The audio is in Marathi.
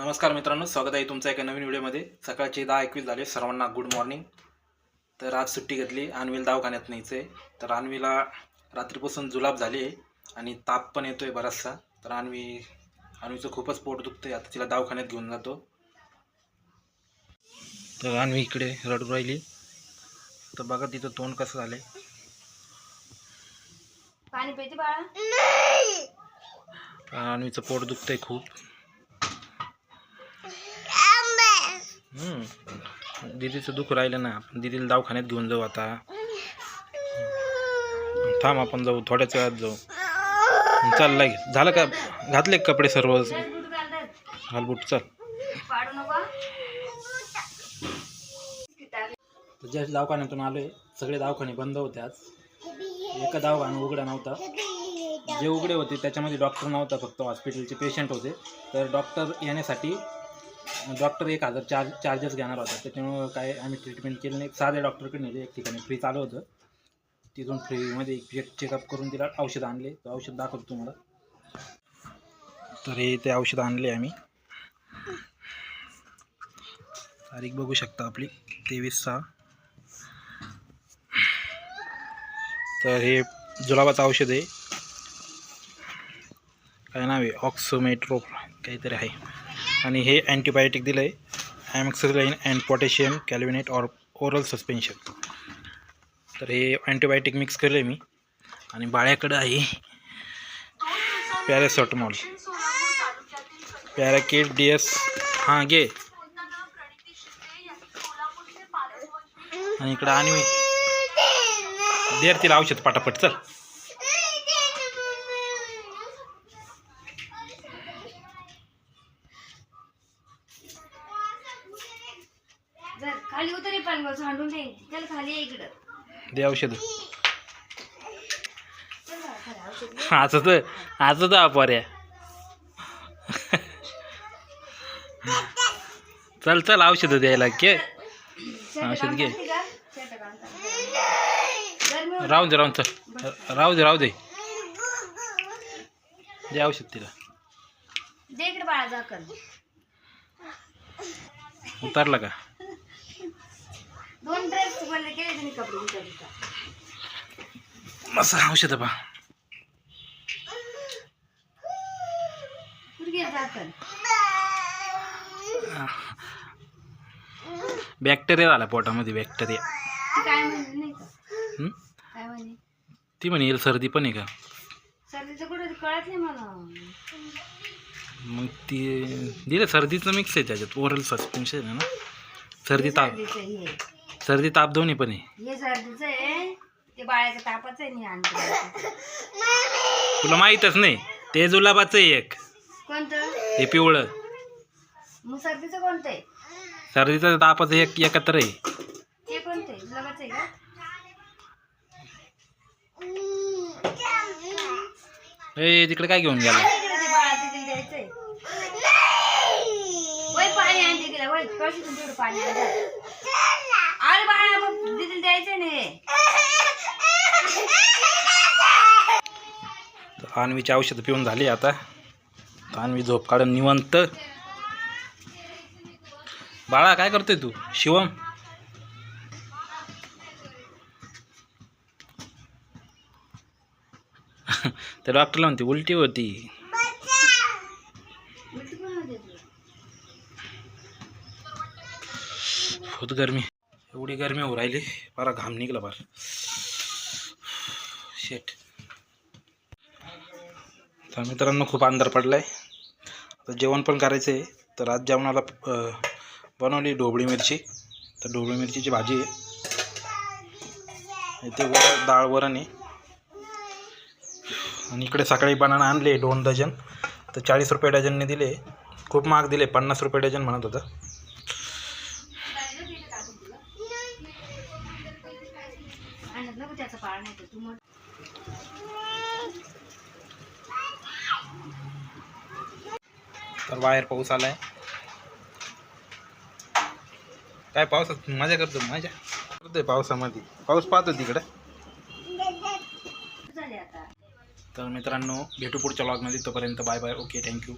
नमस्कार मित्रांनो स्वागत आहे तुमचं एका नवीन व्हिडिओमध्ये. सकाळचे दहा एकवीस झाले सर्वांना गुड मॉर्निंग तर आज सुट्टी घेतली अन्वीला दवाखान्यात न्यायचं आहे तर अन्वीला रात्रीपासून जुलाब झाली आहे आणि ताप पण येतो आहे बराचसा. तर अन्वी अन्वीचं खूपच पोट दुखतं आहे आता तिला दवाखान्यात घेऊन जातो. तर अन्वी इकडे रडू राहिली. तर बघा तिचं तोंड कसं झालं पाणी पिते बाळा? अन्वीचं पोट दुखतंय खूप. दीदीचं दुःख राहिलं ना आपण दीदीला दवाखान्यात घेऊन जाऊ आता. थांब आपण जाऊ थोड्याच वेळात जाऊ. चाललाय झालं का? घातले कपडे सर्व? बुट घालबूट चल. ज्या दवाखान्यातून आलोय सगळे दवाखाने बंद होते आज. एका दवाखाना उघडा नव्हता. जे उघडे होते त्याच्यामध्ये डॉक्टर नव्हता फक्त हॉस्पिटलचे पेशंट होते. तर डॉक्टर येण्यासाठी डॉक्टर एक हजार चार्ज चार्जेस घेणार होता. त्याच्यामुळं काय आम्ही ट्रीटमेंट केली नाही. साध्या डॉक्टरकडे नेले एक ठिकाणी फ्री चालू होतं. तिथून फ्रीमध्ये एक चेकअप करून तिला औषध आणले. तर औषध दाखवतो तुम्हाला. तर हे ते औषध आणले आम्ही. तारीख बघू शकता आपली. तेवीस सहा. तर हे जुलाबाचं औषध आहे. काय नाव आहे? ऑक्सोमेट्रो काहीतरी आहे. आणि हे अँटीबायोटिक दिलं आहे amoxicillin and potassium clavulanate or oral suspension तर हे अँटीबायोटिक मिक्स केलं आहे मी. आणि बाळ्याकडं आहे पॅरासॉटमॉल पॅराकेट डी एस हां घे. आणि इकडं आणि देर तिला औषध पटापट चल. जर खाली उतरी चल खाली ये इकडं दे औषध चल खाली औषध. आज तर आज तर अपर्या चल चल औषध द्यायला के शेतात औषध घे. करते का? शेतात काम करते. गरमी होते. राहू दे राहून चल राहू दे राहू दे दे औषध तिला दे इकडे बाळा झाकण उतरला का दोन ड्रेस केले कपडे औषध बॅक्टेरिया झाला पोटामध्ये बॅक्टेरिया ती काय म्हणली म्हणे? ती म्हणे येईल सर्दी पण आहे का? सर्दीचं कुठं कळत नाही मला मग ती दिलं सर्दीचं मिक्स आहे त्याच्यात. ओरल सस्पेन्शन आहे ना. सर्दी ताप सर्दी ताप दोन्ही पण आहे. हे सर्दीचं आहे ते बाळाचं तापाचं आहे नाही आणखी तुला माहीतच नाही ते जुलाबाचं आहे एक. कोणतं? हे पिवळं. मग सर्दीचं कोणतं आहे? सर्दीचं तापाचं एक एकत्र आहे. ते कोणतं आहे? गुलाबाचं आहे का? ए तिकडे काय घेऊन गेला? ते द्यायचंय. वय पाणी आण तिकडे वय कशी तुमच्याकडे पाणी अन्वीची औषधं पिऊन झाली आता. तर अन्वी झोप काढून निवंत. बाळा काय करतोय तू? शिवम? त्या डॉक्टरला म्हणते उलटी होती. उलटी पण होते तुला. खूप गरमी एवढी गरमी होऊ राहिली. बरा घाम निघला बार शेट तर मित्रांनो खूप अंधार पडलाय. आता जेवण पण करायचं आहे तर आज जेवणाला बनवली ढोबळी मिरची. तर ढोबळी मिरचीची भाजी आहे. इथे वर डाळ वरण आहे. आणि इकडे सकाळी बनाना आणले दोन डझन तर चाळीस रुपये डझनने दिले. खूप महाग दिले पन्नास रुपये डझन म्हणत होता. त्याचा पाळ नाही तर तू मोठ तर बाहेर पाऊस आलाय. काय पावसात मजा करतो मजा करतोय पावसामध्ये. पाऊस पाहतो तिकडे. तर मित्रांनो भेटू पुढच्या लॉगमध्ये तोपर्यंत बाय बाय ओके थँक्यू